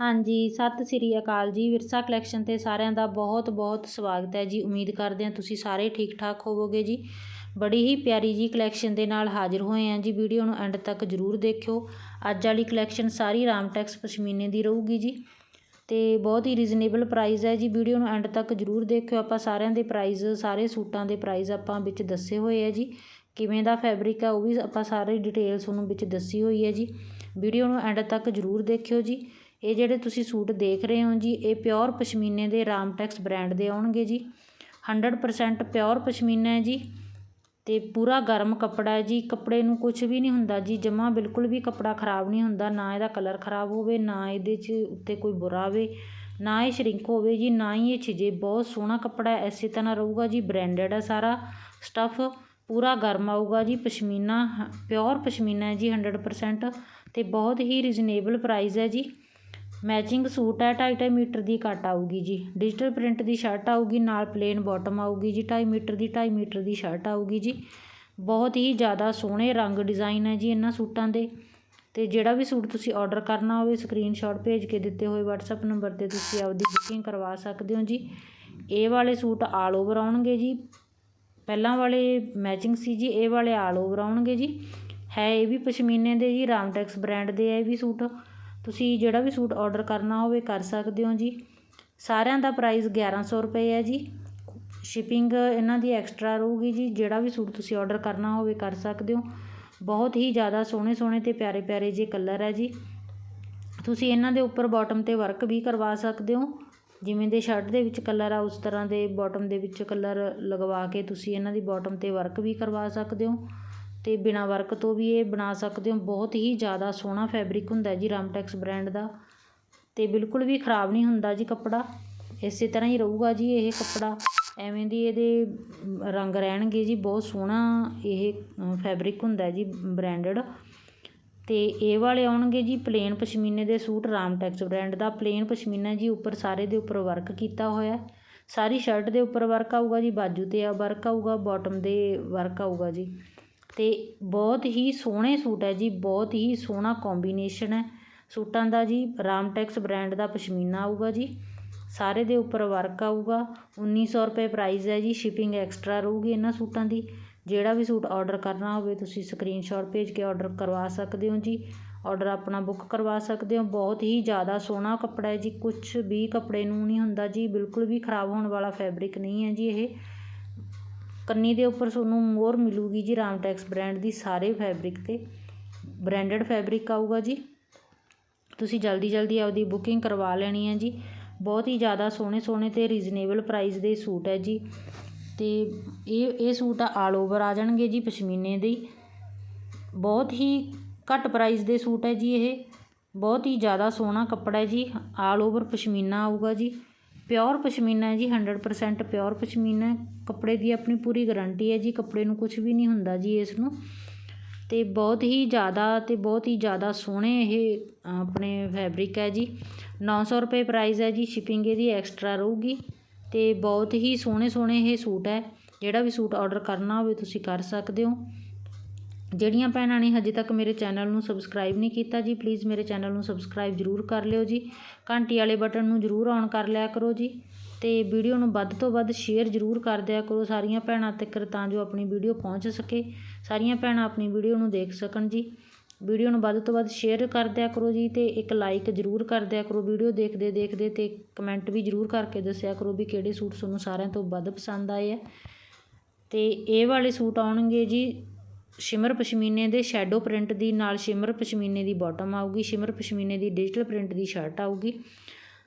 ਹਾਂਜੀ, ਸਤਿ ਸ੍ਰੀ ਅਕਾਲ ਜੀ। ਵਿਰਸਾ ਕਲੈਕਸ਼ਨ ਤੇ ਸਾਰਿਆਂ ਦਾ ਬਹੁਤ ਬਹੁਤ ਸਵਾਗਤ ਹੈ ਜੀ। ਉਮੀਦ ਕਰਦੇ ਹਾਂ ਤੁਸੀਂ ਸਾਰੇ ਠੀਕ ਠਾਕ ਹੋਵੋਗੇ ਜੀ। ਬੜੀ ਹੀ ਪਿਆਰੀ ਜੀ ਕਲੈਕਸ਼ਨ ਦੇ ਨਾਲ ਹਾਜ਼ਰ ਹੋਏ ਹਾਂ ਜੀ। ਵੀਡੀਓ ਨੂੰ ਐਂਡ ਤੱਕ ਜ਼ਰੂਰ ਦੇਖਿਓ। ਅੱਜ ਵਾਲੀ ਕਲੈਕਸ਼ਨ ਸਾਰੀ ਰਾਮਟੈਕਸ ਪਸ਼ਮੀਨੇ ਦੀ ਰਹੂਗੀ ਜੀ। ਤੇ ਬਹੁਤ ਹੀ ਰੀਜ਼ਨੇਬਲ ਪ੍ਰਾਈਸ ਹੈ ਜੀ। ਵੀਡੀਓ ਨੂੰ ਐਂਡ ਤੱਕ ਜ਼ਰੂਰ ਦੇਖਿਓ। ਆਪਾਂ ਸਾਰਿਆਂ ਦੇ ਪ੍ਰਾਈਸ ਸਾਰੇ ਸੂਟਾਂ ਦੇ ਪ੍ਰਾਈਸ ਆਪਾਂ ਵਿੱਚ ਦੱਸੇ ਹੋਏ ਆ ਜੀ। ਕਿਵੇਂ ਦਾ ਫੈਬਰਿਕ ਹੈ ਉਹ ਵੀ ਆਪਾਂ ਸਾਰੇ ਡਿਟੇਲਸ ਉਹਨੂੰ ਵਿੱਚ ਦੱਸੀ ਹੋਈ ਹੈ ਜੀ। ਵੀਡੀਓ ਨੂੰ ਐਂਡ ਤੱਕ ਜ਼ਰੂਰ ਦੇਖਿਓ ਜੀ। ਇਹ ਜਿਹੜੇ ਤੁਸੀਂ ਸੂਟ ਦੇਖ ਰਹੇ ਹੋ ਜੀ, ਇਹ ਪਿਓਰ ਪਸ਼ਮੀਨੇ ਦੇ ਰਾਮਟੈਕਸ ਬ੍ਰਾਂਡ ਦੇ ਆਉਣਗੇ ਜੀ। 100% ਪਿਓਰ ਪਸ਼ਮੀਨਾ ਹੈ ਜੀ ਅਤੇ ਪੂਰਾ ਗਰਮ ਕੱਪੜਾ ਹੈ ਜੀ। ਕੱਪੜੇ ਨੂੰ ਕੁਛ ਵੀ ਨਹੀਂ ਹੁੰਦਾ ਜੀ, ਜਮਾ ਬਿਲਕੁਲ ਵੀ ਕੱਪੜਾ ਖਰਾਬ ਨਹੀਂ ਹੁੰਦਾ। ਨਾ ਇਹਦਾ ਕਲਰ ਖਰਾਬ ਹੋਵੇ, ਨਾ ਇਹਦੇ 'ਚ ਉੱਤੇ ਕੋਈ ਬੁਰਾ ਹੋਵੇ ਨਾ ਇਹ ਸ਼ਰਿੰਕ ਹੋਵੇ ਜੀ, ਨਾ ਹੀ ਇਹ ਛਿਜੇ। ਬਹੁਤ ਸੋਹਣਾ ਕੱਪੜਾ ਹੈ ਐਸੇ ਤਰ੍ਹਾਂ ਰਹੂਗਾ ਜੀ ਬ੍ਰਾਂਡਡ ਹੈ ਸਾਰਾ। ਸਟੱਫ ਪੂਰਾ ਗਰਮ ਆਊਗਾ ਜੀ, ਪਸ਼ਮੀਨਾ ਪਿਓਰ ਪਸ਼ਮੀਨਾ ਹੈ ਜੀ 100% ਤੇ ਬਹੁਤ ਹੀ ਰੀਜ਼ਨੇਬਲ ਪ੍ਰਾਈਸ ਹੈ ਜੀ। ਮੈਚਿੰਗ ਸੂਟ ਹੈ ਢਾਈ ਢਾਈ ਮੀਟਰ ਦੀ ਕੱਟ ਆਊਗੀ ਜੀ। ਡਿਜੀਟਲ ਪ੍ਰਿੰਟ ਦੀ ਸ਼ਰਟ ਆਊਗੀ, ਨਾਲ ਪਲੇਨ ਬੋਟਮ ਆਊਗੀ ਜੀ, ਢਾਈ ਮੀਟਰ ਦੀ, ਢਾਈ ਮੀਟਰ ਦੀ ਸ਼ਰਟ ਆਊਗੀ ਜੀ। ਬਹੁਤ ਹੀ ਜ਼ਿਆਦਾ ਸੋਹਣੇ ਰੰਗ ਡਿਜ਼ਾਈਨ ਹੈ ਜੀ ਇਹਨਾਂ ਸੂਟਾਂ ਦੇ। ਅਤੇ ਜਿਹੜਾ ਵੀ ਸੂਟ ਤੁਸੀਂ ਔਡਰ ਕਰਨਾ ਹੋਵੇ, ਸਕਰੀਨਸ਼ਾਟ ਭੇਜ ਕੇ ਦਿੱਤੇ ਹੋਏ WhatsApp ਨੰਬਰ ਤੇ ਤੁਸੀਂ ਆਪਦੀ ਬੁਕਿੰਗ ਕਰਵਾ ਸਕਦੇ ਹੋ ਜੀ। ਇਹ ਵਾਲੇ ਸੂਟ ਆਲ ਓਵਰ ਆਉਣਗੇ ਜੀ। ਪਹਿਲਾਂ ਵਾਲੇ ਮੈਚਿੰਗ ਸੀ ਜੀ, ਇਹ ਵਾਲੇ ਆਲ ਓਵਰ ਆਉਣਗੇ ਜੀ। ਹੈ ਇਹ ਵੀ ਪਸ਼ਮੀਨੇ ਦੇ ਜੀ, ਰਾਮਟੈਕਸ ਬ੍ਰਾਂਡ ਦੇ ਹੈ ਇਹ ਵੀ ਸੂਟ। ਤੁਸੀਂ ਜਿਹੜਾ ਵੀ ਸੂਟ ਔਡਰ ਕਰਨਾ ਹੋਵੇ ਕਰ ਸਕਦੇ ਹੋ ਜੀ। ਸਾਰਿਆਂ ਦਾ ਪ੍ਰਾਈਸ 1100 ਰੁਪਏ ਹੈ ਜੀ। ਸ਼ਿਪਿੰਗ ਇਹਨਾਂ ਦੀ ਐਕਸਟਰਾ ਰਹੂਗੀ ਜੀ। ਜਿਹੜਾ ਵੀ ਸੂਟ ਤੁਸੀਂ ਔਡਰ ਕਰਨਾ ਹੋਵੇ ਕਰ ਸਕਦੇ ਹੋ। ਬਹੁਤ ਹੀ ਜ਼ਿਆਦਾ ਸੋਹਣੇ ਸੋਹਣੇ ਤੇ ਪਿਆਰੇ ਪਿਆਰੇ ਜੇ ਕਲਰ ਹੈ ਜੀ। ਤੁਸੀਂ ਇਹਨਾਂ ਦੇ ਉੱਪਰ ਬਾਟਮ ਤੇ ਵਰਕ ਵੀ ਕਰਵਾ ਸਕਦੇ ਹੋ। ਜਿਵੇਂ ਦੇ ਸ਼ਰਟ ਦੇ ਵਿੱਚ ਕਲਰ ਆ, ਉਸ ਤਰ੍ਹਾਂ ਦੇ ਬਾਟਮ ਦੇ ਵਿੱਚ ਕਲਰ ਲਗਵਾ ਕੇ ਤੁਸੀਂ ਇਹਨਾਂ ਦੀ ਬਾਟਮ ਤੇ ਵਰਕ ਵੀ ਕਰਵਾ ਸਕਦੇ ਹੋ। ਅਤੇ ਬਿਨਾਂ ਵਰਕ ਤੋਂ ਵੀ ਇਹ ਬਣਾ ਸਕਦੇ ਹੋ। ਬਹੁਤ ਹੀ ਜ਼ਿਆਦਾ ਸੋਹਣਾ ਫੈਬਰਿਕ ਹੁੰਦਾ ਜੀ ਰਾਮਟੈਕਸ ਬ੍ਰੈਂਡ ਦਾ। ਅਤੇ ਬਿਲਕੁਲ ਵੀ ਖ਼ਰਾਬ ਨਹੀਂ ਹੁੰਦਾ ਜੀ ਕੱਪੜਾ। ਇਸੇ ਤਰ੍ਹਾਂ ਹੀ ਰਹੂਗਾ ਜੀ ਇਹ ਕੱਪੜਾ। ਐਵੇਂ ਦੀ ਇਹਦੇ ਰੰਗ ਰਹਿਣਗੇ ਜੀ। ਬਹੁਤ ਸੋਹਣਾ ਇਹ ਫੈਬਰਿਕ ਹੁੰਦਾ ਜੀ ਬ੍ਰਾਂਡਡ ਅਤੇ ਇਹ ਵਾਲੇ ਆਉਣਗੇ ਜੀ ਪਲੇਨ ਪਸ਼ਮੀਨੇ ਦੇ ਸੂਟ। ਰਾਮਟੈਕਸ ਬ੍ਰੈਂਡ ਦਾ ਪਲੇਨ ਪਸ਼ਮੀਨਾ ਜੀ ਉੱਪਰ ਸਾਰੇ ਦੇ ਉੱਪਰ ਵਰਕ ਕੀਤਾ ਹੋਇਆ। ਸਾਰੀ ਸ਼ਰਟ ਦੇ ਉੱਪਰ ਵਰਕ ਆਊਗਾ ਜੀ। ਬਾਜੂ ਤੇ ਆ ਵਰਕ ਆਊਗਾ। ਬਾਟਮ ਦੇ ਵਰਕ ਆਊਗਾ ਜੀ। ਅਤੇ ਬਹੁਤ ਹੀ ਸੋਹਣੇ ਸੂਟ ਹੈ ਜੀ, ਬਹੁਤ ਹੀ ਸੋਹਣਾ ਕੋਂਬੀਨੇਸ਼ਨ ਹੈ। ਸੂਟਾਂ ਦਾ ਜੀ, ਰਾਮਟੈਕਸ ਬ੍ਰੈਂਡ ਦਾ ਪਸ਼ਮੀਨਾ ਆਊਗਾ ਜੀ, ਸਾਰੇ ਦੇ ਉੱਪਰ ਵਰਕ ਆਊਗਾ। ਉੱਨੀ ਸੌ ਰੁਪਏ ਪ੍ਰਾਈਜ਼ ਹੈ ਜੀ ਸ਼ਿਪਿੰਗ ਐਕਸਟਰਾ ਰਹੂਗੀ ਇਹਨਾਂ ਸੂਟਾਂ ਦੀ। ਜਿਹੜਾ ਵੀ ਸੂਟ ਆਰਡਰ ਕਰਨਾ ਹੋਵੇ, ਤੁਸੀਂ ਸਕਰੀਨਸ਼ਾਟ ਭੇਜ ਕੇ ਆਰਡਰ ਕਰਵਾ ਸਕਦੇ ਹੋ ਜੀ। ਆਰਡਰ ਆਪਣਾ ਬੁੱਕ ਕਰਵਾ ਸਕਦੇ ਹੋ। ਬਹੁਤ ਹੀ ਜ਼ਿਆਦਾ ਸੋਹਣਾ ਕੱਪੜਾ ਹੈ ਜੀ। ਕੁਛ ਵੀ ਕੱਪੜੇ ਨੂੰ ਨਹੀਂ ਹੁੰਦਾ ਜੀ, ਬਿਲਕੁਲ ਵੀ ਖਰਾਬ ਹੋਣ ਵਾਲਾ ਫੈਬਰਿਕ ਨਹੀਂ ਹੈ ਜੀ ਇਹ। ਕੰਨੀ ਦੇ ਉੱਪਰ ਤੁਹਾਨੂੰ ਮੋਰ ਮਿਲੂਗੀ ਜੀ ਰਾਮਟੈਕਸ ਬ੍ਰੈਂਡ ਦੀ ਸਾਰੇ ਫੈਬਰਿਕ ਤੇ। ਬ੍ਰੈਂਡਡ ਫੈਬਰਿਕ ਆਊਗਾ ਜੀ। ਤੁਸੀਂ ਜਲਦੀ ਜਲਦੀ ਆਪਦੀ ਬੁਕਿੰਗ ਕਰਵਾ ਲੈਣੀ ਹੈ ਜੀ। ਬਹੁਤ ਹੀ ਜ਼ਿਆਦਾ ਸੋਹਣੇ ਸੋਹਣੇ ਤੇ ਰੀਜ਼ਨੇਬਲ ਪ੍ਰਾਈਸ ਦੇ ਸੂਟ ਹੈ ਜੀ। ਤੇ ਇਹ ਇਹ ਸੂਟ ਆਲ ਓਵਰ ਆ ਜਾਣਗੇ ਜੀ ਪਸ਼ਮੀਨੇ ਦੇ ਬਹੁਤ ਹੀ ਘੱਟ ਪ੍ਰਾਈਸ ਦੇ ਸੂਟ ਹੈ ਜੀ ਇਹ। ਬਹੁਤ ਹੀ ਜ਼ਿਆਦਾ ਸੋਹਣਾ ਕੱਪੜਾ ਹੈ ਜੀ। ਆਲ ਓਵਰ ਪਸ਼ਮੀਨਾ ਆਊਗਾ ਜੀ। ਪਿਓਰ ਪਸ਼ਮੀਨਾ ਜੀ 100% ਪਿਓਰ ਪਸ਼ਮੀਨਾ ਕੱਪੜੇ ਦੀ ਆਪਣੀ ਪੂਰੀ ਗਰੰਟੀ ਹੈ ਜੀ, ਕੱਪੜੇ ਨੂੰ ਕੁਝ ਵੀ ਨਹੀਂ ਹੁੰਦਾ ਜੀ ਇਸ ਨੂੰ। ਅਤੇ ਬਹੁਤ ਹੀ ਜ਼ਿਆਦਾ ਅਤੇ ਬਹੁਤ ਹੀ ਜ਼ਿਆਦਾ ਸੋਹਣੇ ਇਹ ਆਪਣੇ ਫੈਬਰਿਕ ਹੈ ਜੀ। ਨੌ ਸੌ ਰੁਪਏ ਪ੍ਰਾਈਸ ਹੈ ਜੀ ਸ਼ਿਪਿੰਗ ਇਹਦੀ ਐਕਸਟਰਾ ਰਹੂਗੀ। ਅਤੇ ਬਹੁਤ ਹੀ ਸੋਹਣੇ ਸੋਹਣੇ ਇਹ ਸੂਟ ਹੈ। ਜਿਹੜਾ ਵੀ ਸੂਟ ਔਡਰ ਕਰਨਾ ਹੋਵੇ, ਤੁਸੀਂ ਕਰ ਸਕਦੇ ਹੋ। ਜਿਹੜੀਆਂ ਭੈਣਾਂ ਨੇ ਹਜੇ ਤੱਕ ਮੇਰੇ ਚੈਨਲ ਨੂੰ ਸਬਸਕ੍ਰਾਈਬ ਨਹੀਂ ਕੀਤਾ ਜੀ ਪਲੀਜ਼ ਮੇਰੇ ਚੈਨਲ ਨੂੰ ਸਬਸਕ੍ਰਾਈਬ ਜ਼ਰੂਰ ਕਰ ਲਿਓ ਜੀ। ਘੰਟੀ ਵਾਲੇ ਬਟਨ ਨੂੰ ਜ਼ਰੂਰ ਔਨ ਕਰ ਲਿਆ ਕਰੋ ਜੀ। ਅਤੇ ਵੀਡੀਓ ਨੂੰ ਵੱਧ ਤੋਂ ਵੱਧ ਸ਼ੇਅਰ ਜ਼ਰੂਰ ਕਰ ਦਿਆ ਕਰੋ, ਸਾਰੀਆਂ ਭੈਣਾਂ ਤੱਕ ਤਾਂ ਜੋ ਆਪਣੀ ਵੀਡੀਓ ਪਹੁੰਚ ਸਕੇ, ਸਾਰੀਆਂ ਭੈਣਾਂ ਆਪਣੀ ਵੀਡੀਓ ਨੂੰ ਦੇਖ ਸਕਣ ਜੀ। ਵੀਡੀਓ ਨੂੰ ਵੱਧ ਤੋਂ ਵੱਧ ਸ਼ੇਅਰ ਕਰ ਦਿਆ ਕਰੋ ਜੀ ਤੇ ਇੱਕ ਲਾਈਕ ਜ਼ਰੂਰ ਕਰ ਦਿਆ ਕਰੋ। ਵੀਡੀਓ ਦੇਖਦੇ ਦੇਖਦੇ ਤੇ ਕਮੈਂਟ ਵੀ ਜ਼ਰੂਰ ਕਰਕੇ ਦੱਸਿਆ ਕਰੋ ਵੀ ਕਿਹੜੇ ਸੂਟ ਤੁਹਾਨੂੰ ਸਾਰਿਆਂ ਤੋਂ ਵੱਧ ਪਸੰਦ ਆਏ ਆ। ਤੇ ਇਹ ਵਾਲੇ ਸੂਟ ਆਉਣਗੇ ਜੀ ਸ਼ਿਮਰ ਪਸ਼ਮੀਨੇ ਦੇ ਸ਼ੈਡੋ ਪ੍ਰਿੰਟ ਦੀ, ਨਾਲ ਸ਼ਿਮਰ ਪਸ਼ਮੀਨੇ ਦੀ ਬਾਟਮ ਆਊਗੀ, ਸ਼ਿਮਰ ਪਸ਼ਮੀਨੇ ਦੀ ਡਿਜੀਟਲ ਪ੍ਰਿੰਟ ਦੀ ਸ਼ਰਟ ਆਊਗੀ।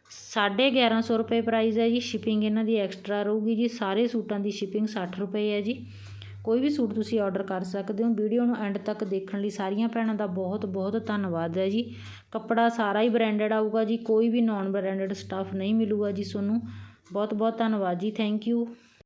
1150 ਰੁਪਏ ਪ੍ਰਾਈਸ ਹੈ ਜੀ ਸ਼ਿਪਿੰਗ ਇਹਨਾਂ ਦੀ ਐਕਸਟਰਾ ਰਹੂਗੀ ਜੀ, ਸਾਰੇ ਸੂਟਾਂ ਦੀ ਸ਼ਿਪਿੰਗ 60 ਰੁਪਏ ਹੈ ਜੀ। ਕੋਈ ਵੀ ਸੂਟ ਤੁਸੀਂ ਆਰਡਰ ਕਰ ਸਕਦੇ ਹੋ। ਵੀਡੀਓ ਨੂੰ ਐਂਡ ਤੱਕ ਦੇਖਣ ਲਈ ਸਾਰੀਆਂ ਭੈਣਾਂ ਦਾ ਬਹੁਤ ਬਹੁਤ ਧੰਨਵਾਦ ਹੈ ਜੀ। ਕੱਪੜਾ ਸਾਰਾ ਹੀ ਬ੍ਰਾਂਡਡ ਆਊਗਾ ਜੀ, ਕੋਈ ਵੀ ਨਾਨ ਬ੍ਰਾਂਡਡ ਸਟੱਫ ਨਹੀਂ ਮਿਲੂਗਾ ਜੀ ਤੁਹਾਨੂੰ। ਬਹੁਤ ਬਹੁਤ ਧੰਨਵਾਦ ਜੀ ਥੈਂਕ ਯੂ